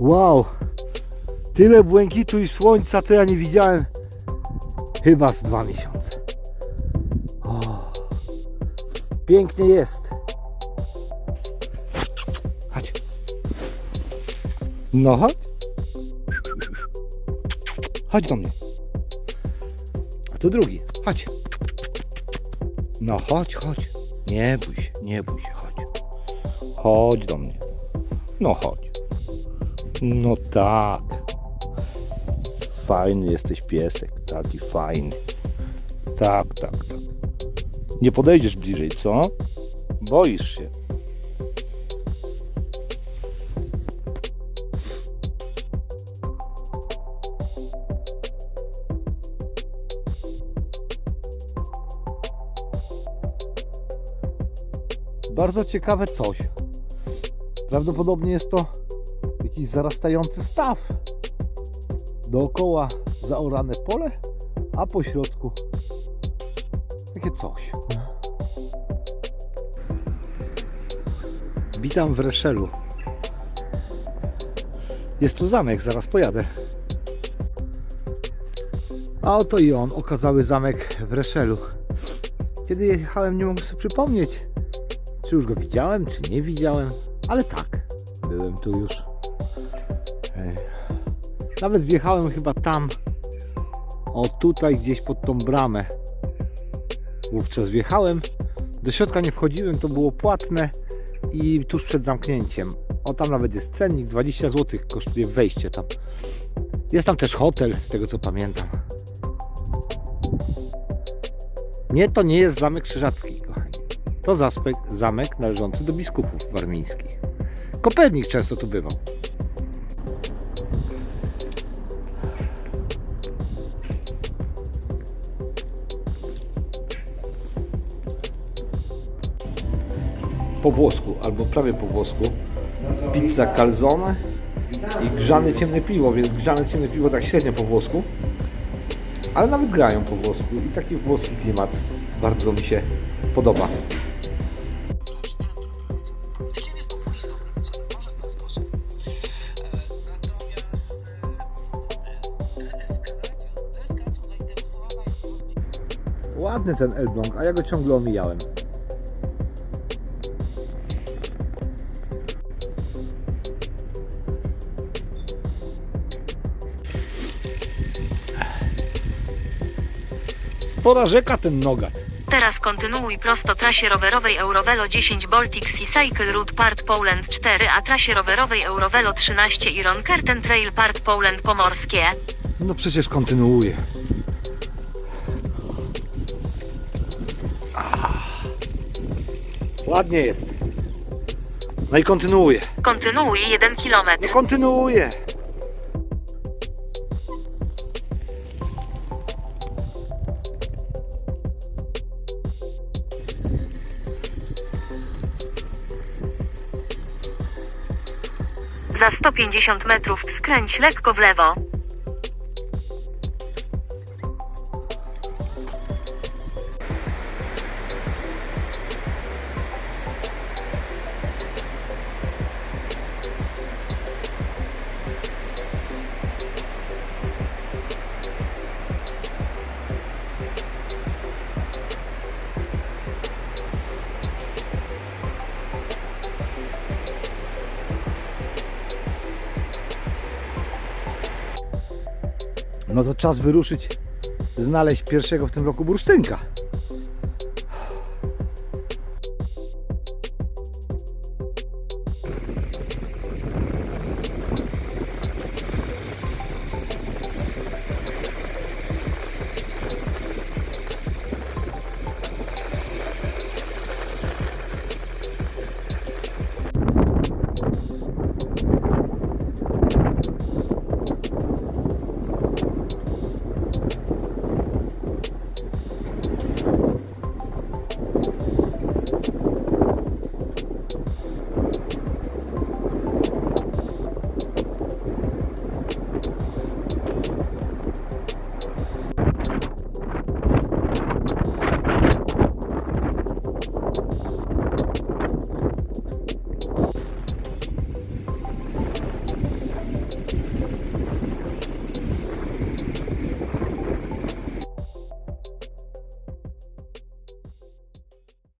Wow! Tyle błękitu i słońca to ja nie widziałem chyba z dwa miesiące. O, pięknie jest. Chodź. No chodź. Chodź do mnie. A tu drugi. Chodź. No chodź, chodź. Nie bój się, nie bój się, chodź. Chodź do mnie. No chodź. No tak. Fajny jesteś piesek, taki fajny. Tak, tak, tak. Nie podejdziesz bliżej, co? Boisz się. Bardzo ciekawe coś. Prawdopodobnie jest to jakiś zarastający staw. Dookoła zaorane pole, a po środku takie coś. Witam w Reszelu. Jest tu zamek, zaraz pojadę. A oto i on, okazały zamek w Reszelu. Kiedy jechałem, nie mogę sobie przypomnieć, czy już go widziałem, czy nie widziałem, ale tak, byłem tu już. Nawet wjechałem chyba tam, o tutaj gdzieś pod tą bramę. Wówczas wjechałem, do środka nie wchodziłem, to było płatne i tuż przed zamknięciem. O tam nawet jest cennik, 20 zł kosztuje wejście tam. Jest tam też hotel, z tego co pamiętam. Nie, to nie jest zamek Krzyżacki, kochani. To zaspek, zamek należący do biskupów warmińskich. Kopernik często tu bywał. Po włosku, albo prawie po włosku. Pizza calzone i grzane ciemne piwo, więc grzane ciemne piwo tak średnio po włosku. Ale nawet grają po włosku i taki włoski klimat bardzo mi się podoba. Ładny ten Elbląg, a ja go ciągle omijałem. Spora rzeka ten Nogat. Teraz kontynuuj prosto trasie rowerowej Eurovelo 10 Baltic Sea Cycle Route Part Poland 4, a trasie rowerowej Eurovelo 13 Iron Curtain Trail Part Poland Pomorskie. No przecież kontynuuję. Ładnie jest. No i kontynuuję. Kontynuuj 1 km. No kontynuuję. Za 150 metrów skręć lekko w lewo. No to czas wyruszyć, znaleźć pierwszego w tym roku bursztynka.